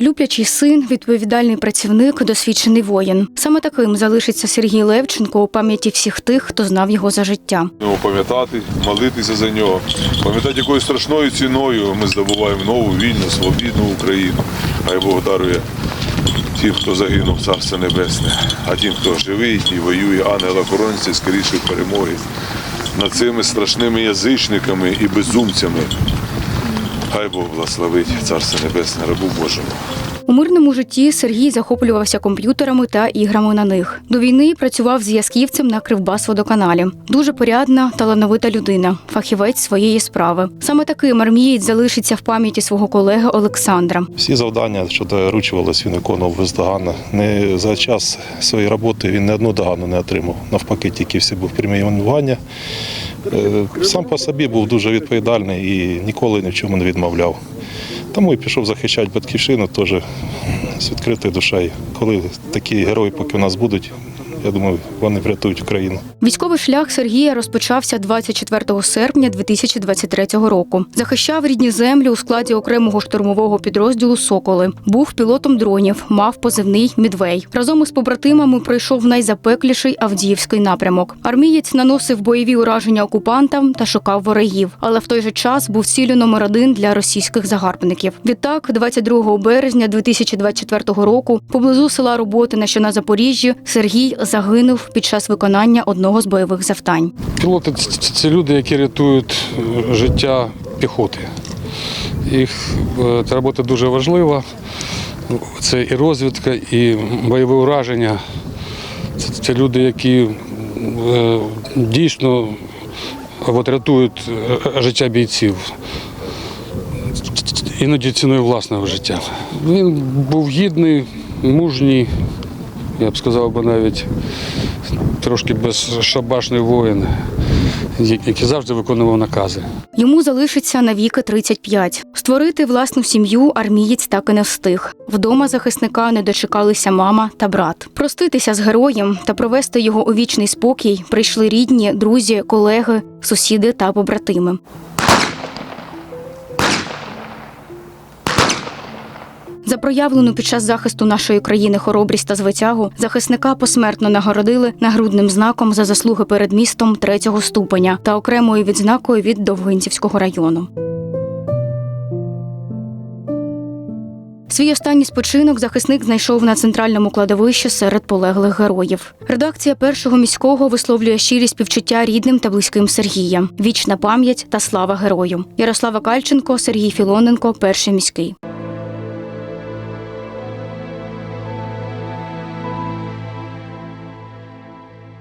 Люблячий син, відповідальний працівник, досвідчений воїн. Саме таким залишиться Сергій Левченко у пам'яті всіх тих, хто знав його за життя. Його пам'ятати, молитися за нього, пам'ятати, якою страшною ціною ми здобуваємо нову вільну, свобідну Україну. Хай Бог дарує тим, хто загинув Царство Небесне, а тим, хто живий і воює, ангела охоронця скорішої перемоги над цими страшними язичниками і безумцями. Хай Бог благословить Царство Небесне, рабу Божому. У мирному житті Сергій захоплювався комп'ютерами та іграми на них. До війни працював зв'язківцем на Кривбас-водоканалі. Дуже порядна, талановита людина, фахівець своєї справи. Саме таким армієць залишиться в пам'яті свого колеги Олександра. Всі завдання, що доручувалось, він виконував бездоганно. Не за час своєї роботи він не одну догану не отримав. Навпаки, тільки всі був преміювання. Е, Сам по собі був дуже відповідальний і ніколи ні в чому не відмовляв. Тому і пішов захищати батьківщину теж з відкритою душею. Коли такі герої, поки у нас будуть, я думаю, вони врятують Україну. Військовий шлях Сергія розпочався 24 серпня 2023 року. Захищав рідні землі у складі окремого штурмового підрозділу Соколи. Був пілотом дронів, мав позивний Мідвей. Разом із побратимами пройшов найзапекліший Авдіївський напрямок. Армієць наносив бойові ураження окупантам та шукав ворогів, але в той же час був ціллю номер один для російських загарбників. Відтак, 22 березня 2024 року, поблизу села Роботине, що на Запоріжжі, Сергій загинув під час виконання одного з бойових завдань. Пілоти це люди, які рятують е, життя піхоти. Їх е, робота дуже важлива. Це і розвідка, і бойове ураження. Це, це люди, які е, дійсно от, рятують е, життя бійців. Іноді ціною власного життя. Він був гідний, мужній, я б сказав би навіть трошки безшабашний воїн, який завжди виконував накази. Йому залишиться навіки 35. Створити власну сім'ю армієць так і не встиг. Вдома захисника не дочекалися мама та брат. Проститися з героєм та провести його у вічний спокій прийшли рідні, друзі, колеги, сусіди та побратими. За проявлену під час захисту нашої країни хоробрість та звитягу захисника посмертно нагородили нагрудним знаком за заслуги перед містом третього ступеня та окремою відзнакою від Довгинцівського району. Свій останній спочинок захисник знайшов на центральному кладовищі серед полеглих героїв. Редакція першого міського висловлює щирі співчуття рідним та близьким Сергія. Вічна пам'ять та слава герою. Ярослава Кальченко, Сергій Філоненко, перший міський.